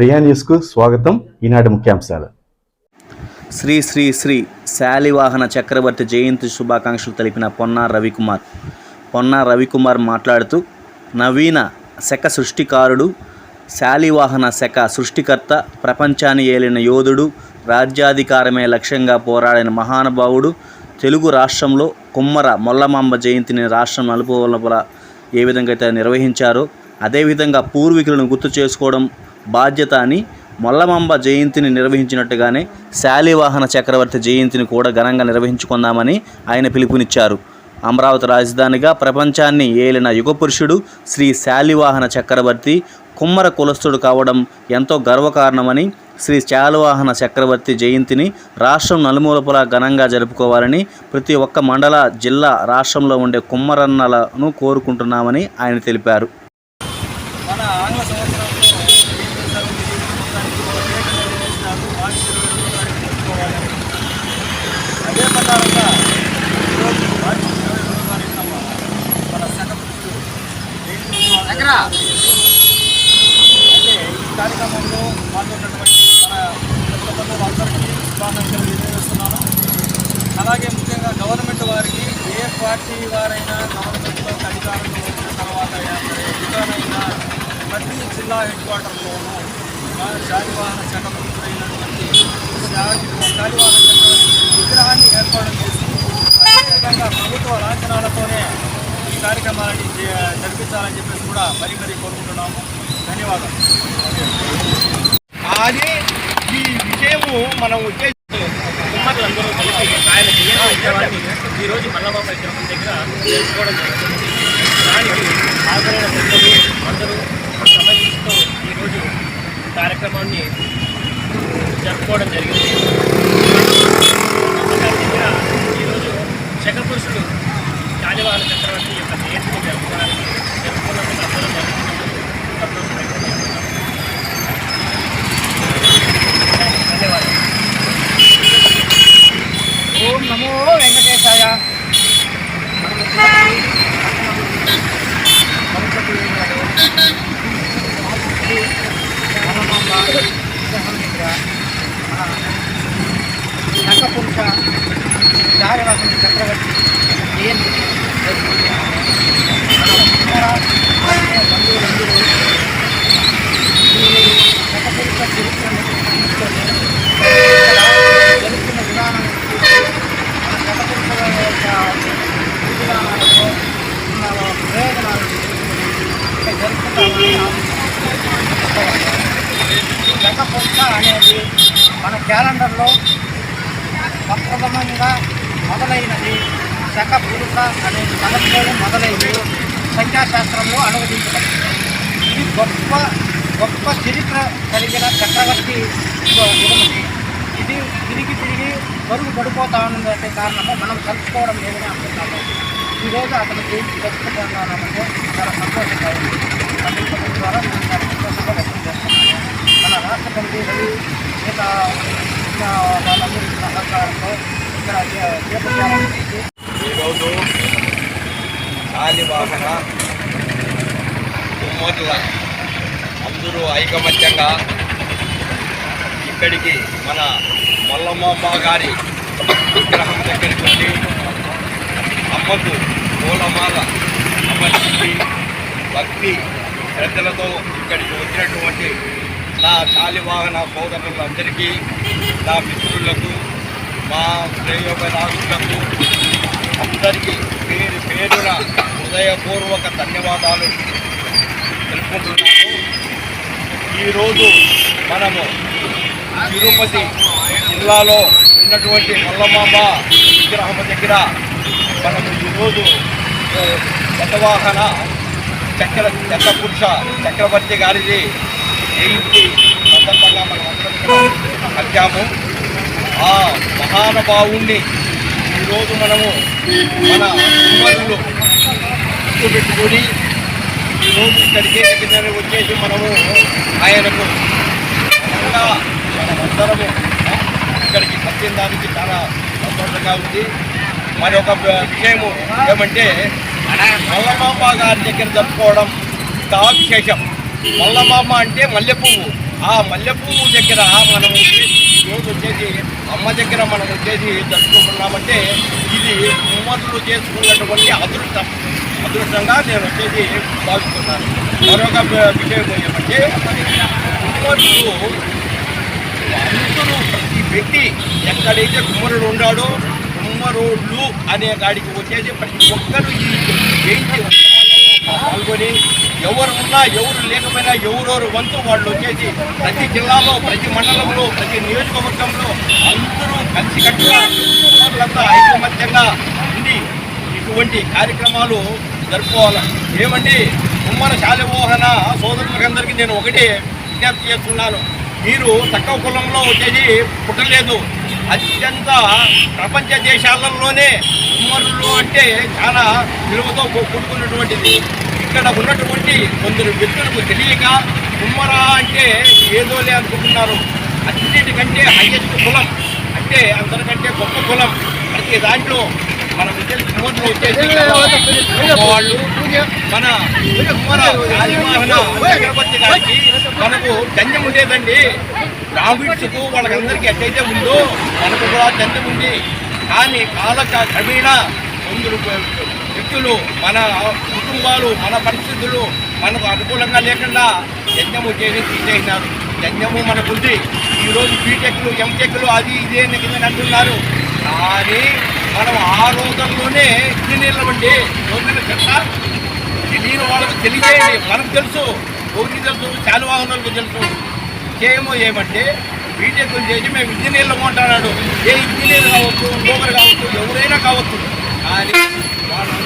ప్రియా న్యూస్కు స్వాగతం. ఈనాటి ముఖ్యాంశాలు. శ్రీ శ్రీ శ్రీ శాలివాహన చక్రవర్తి జయంతి శుభాకాంక్షలు తెలిపిన పొన్నా రవికుమార్. పొన్నా రవికుమార్ మాట్లాడుతూ నవీన శక సృష్టికారుడు శాలివాహన శక సృష్టికర్త ప్రపంచాన్ని ఏలిన యోధుడు రాజ్యాధికారమే లక్ష్యంగా పోరాడిన మహానుభావుడు తెలుగు రాష్ట్రంలో కుమ్మర మొల్లమాంబ జయంతిని రాష్ట్రం నలుపువలపల ఏ విధంగా అయితే నిర్వహించారో అదేవిధంగా పూర్వీకులను గుర్తు చేసుకోవడం బాధ్యత అని మొల్లమాంబ జయంతిని నిర్వహించినట్టుగానే శాలివాహన చక్రవర్తి జయంతిని కూడా ఘనంగా నిర్వహించుకుందామని ఆయన పిలుపునిచ్చారు. అమరావతి రాజధానిగా ప్రపంచాన్ని ఏలిన యుగపురుషుడు శ్రీ శాలివాహన చక్రవర్తి కుమ్మర కులస్థుడు కావడం ఎంతో గర్వకారణమని శ్రీ శాలివాహన చక్రవర్తి జయంతిని రాష్ట్రం నలుమూలపులా ఘనంగా జరుపుకోవాలని ప్రతి ఒక్క మండల జిల్లా రాష్ట్రంలో ఉండే కుమ్మరన్నలను కోరుకుంటున్నామని ఆయన తెలిపారు. మన ఆంగ్ల సంవత్సరంలో ఏం చేశారు మొత్తానికి ఒక డేట్ అనేది వేసినారు మార్చి ఇరవై రెండో తారీఖు జరుపుకోవాలని అదే ప్రకారంగా ఈరోజు మార్చి ఇరవై రెండో తారీఖున మన శకపురుషుడు జయంతి ఉత్సవాలు అయితే ఈ కార్యక్రమంలో పాల్గొన్నటువంటి మన పెద్దలు అందరికీ శుభాకాంక్షలు తెలియజేస్తున్నాను అలాగే ముఖ్యంగా గవర్నమెంట్ వారికి ఏ పార్టీ వారైనా గవర్నమెంట్లో అధికారంలో వచ్చిన తర్వాత ఎక్కడైనా ప్రతి జిల్లా హెడ్ క్వార్టర్లోనూ శాలివాహన చట్టమైనటువంటి శాలివాహన చట్టం విగ్రహాన్ని ఏర్పాటు చేసి అదేవిధంగా ప్రభుత్వ లాంఛనాలతోనే ఈ కార్యక్రమాన్ని జరిపించాలని చెప్పేసి కూడా మరీ మరీ కోరుకుంటున్నాము. ధన్యవాదాలు. అది ఈ విషయము మనం ఉద్దేశం కుమ్మరులందరూ కలిసి ఆయన జయంతి ఇచ్చేవాడిని ఈరోజు మల్లబాబు విగ్రహం దగ్గర జరుపుకోవడం జరుగుతుంది. దానికి హాజరైన పెద్దలు అందరూ సమయంతో ఈరోజు కార్యక్రమాన్ని జరుపుకోవడం జరిగింది. ఈరోజు శకపురుషుడు శాలివాహన చక్రవర్తి యొక్క జయంతిని జరుపుకోవడానికి జరుపుకున్నందుకు అందరూ ఇక్కడ జరుపుకుంటామని అనేది మన క్యాలెండర్లో ప్రప్రథమంగా మొదలైనది శక పురుష అనే పదంతో మొదలైంది సంఖ్యాశాస్త్రంలో అనువదించబడింది ఇది గొప్ప గొప్ప చరిత్ర కలిగిన చక్రవర్తి ఇది తిరిగి తిరిగి పరుగు పడిపోతా ఉన్నటువంటి కారణము మనం కలుసుకోవడం లేదని అనుకుంటాము. ఈరోజు అతను జయంతి జరుపుకుంటున్నామంటే చాలా సంతోషంగా ఉంది. ప్రభుత్వం ద్వారా నేను చాలా సంతోషంగా వ్యక్తం చేస్తున్నాను మన రాష్ట్ర కమిటీలు మిగతా ఉన్న వాళ్ళందరి సహకారంతో ఇక్కడ చేపట్టాలని ఈరోజు శాలివాహన కుమ్మరుల అందరూ ఐకమత్యంగా ఇక్కడికి మన మల్లమ్మ గారి విగ్రహం దగ్గరికి వెళ్ళి అమ్మకు పూలమాల అమర్చి భక్తి శ్రద్ధలతో ఇక్కడికి వచ్చినటువంటి నా శాలివాహన సోదరులందరికీ నా మిత్రులకు మా శ్రేయోపరాజులకు అందరికీ పేరు పేరున హృదయపూర్వక ధన్యవాదాలు తెలుపుకుంటున్నాను. ఈరోజు మనము తిరుపతి జిల్లాలో ఉన్నటువంటి మల్లమాంబ విగ్రహం దగ్గర మనకు ఈరోజు శతవాహన చక్ర చక్రపురుష చక్రవర్తి గారిది జయంతి సందర్భంగా మనం అందరం ఇక్కడ ఆ మహానుభావుణ్ణి ఈరోజు మనము మన కుమారులు పెట్టుకొని ఈరోజు ఇక్కడికి దగ్గర వచ్చేసి మనము ఆయనకు మనమందరము ఇక్కడికి వచ్చిన దానికి చాలా సంతోషంగా ఉంది. మరి ఒక విషయము ఏమంటే మల్లమాంబ గారి దగ్గర జరుపుకోవడం చాలా విశేషం. మల్లమాంబ అంటే మల్లె పువ్వు ఆ మల్లెపువ్వు దగ్గర మనం రోజు వచ్చేసి అమ్మ దగ్గర మనం వచ్చేసి జరుపుకుంటున్నామంటే ఇది కుమ్మరులు చేసుకున్నటువంటి అదృష్టం. అదృష్టంగా నేను వచ్చేసి భావిస్తున్నాను. మరొక విషయం ఏమంటే కుమ్మరులు అందరూ ప్రతి వ్యక్తి ఎక్కడైతే కుమ్మరుడు ఉన్నాడో కుమ్మరోళ్ళు అనే గాడికి వచ్చేసి ప్రతి ఒక్కరు ఈ జయంతి పాల్గొని ఎవరు ఉన్నా ఎవరు లేకపోయినా ఎవరెవరు వంతు వాళ్ళు వచ్చేసి ప్రతి జిల్లాలో ప్రతి మండలంలో ప్రతి నియోజకవర్గంలో అందరూ కలిసికట్టుగా ఐకమత్యంగా ఉండి ఇటువంటి కార్యక్రమాలు జరుపుకోవాలి. ఏమండి? కుమ్మర శాలిమోహన సోదరులకందరికీ నేను ఒకటే విజ్ఞప్తి చేస్తున్నాను. మీరు తక్కువ కులంలో వచ్చేది పుట్టలేదు. అత్యంత ప్రపంచ దేశాలలోనే కుమ్మరులు అంటే చాలా విలువతో కూడుకున్నటువంటిది ఇక్కడ ఉన్నటువంటి కొందరు వ్యక్తులకు తెలియక కుమ్మర అంటే ఏదోలే అనుకుంటున్నారు అన్నిటికంటే హైయెస్ట్ కులం అంటే అందరికంటే గొప్ప కులం ప్రతి దాంట్లో మన విద్యలు కుమ్మరులు వచ్చేసి వాళ్ళు మన కుమ్మర చక్రవర్తి గారికి మనకు దండం ఉండేదండి రావిడ్స్కు వాళ్ళకందరికీ ఎట్టయితే ఉందో మనకు కూడా దండం ఉంది. కానీ కాల క్రమేణా కొందరు వ్యక్తులు మన కుటుంబాలు మన పరిస్థితులు మనకు అనుకూలంగా లేకుండా యజ్ఞము చేసి తీసేసినారు. యజ్ఞము మనకుంది ఈరోజు బీటెక్లు ఎంటెక్లు అది ఇది అని కింద అంటున్నారు. కానీ మనం ఆ రోజుల్లోనే ఇంజనీర్లు అండి రోజులు చెత్త తెలియని వాళ్ళకి తెలియజేయండి. మనకు తెలుసు. ఎవరికి తెలుసు శాలువాహనులకు తెలుసు. చేయమో ఏమంటే బీటెక్ చేసి మేము ఇంజనీర్లు కొంటున్నాడు. ఏ ఇంజనీర్ కావచ్చు ఇంకొకరు కావచ్చు ఎవరైనా కావచ్చు. కానీ వాళ్ళు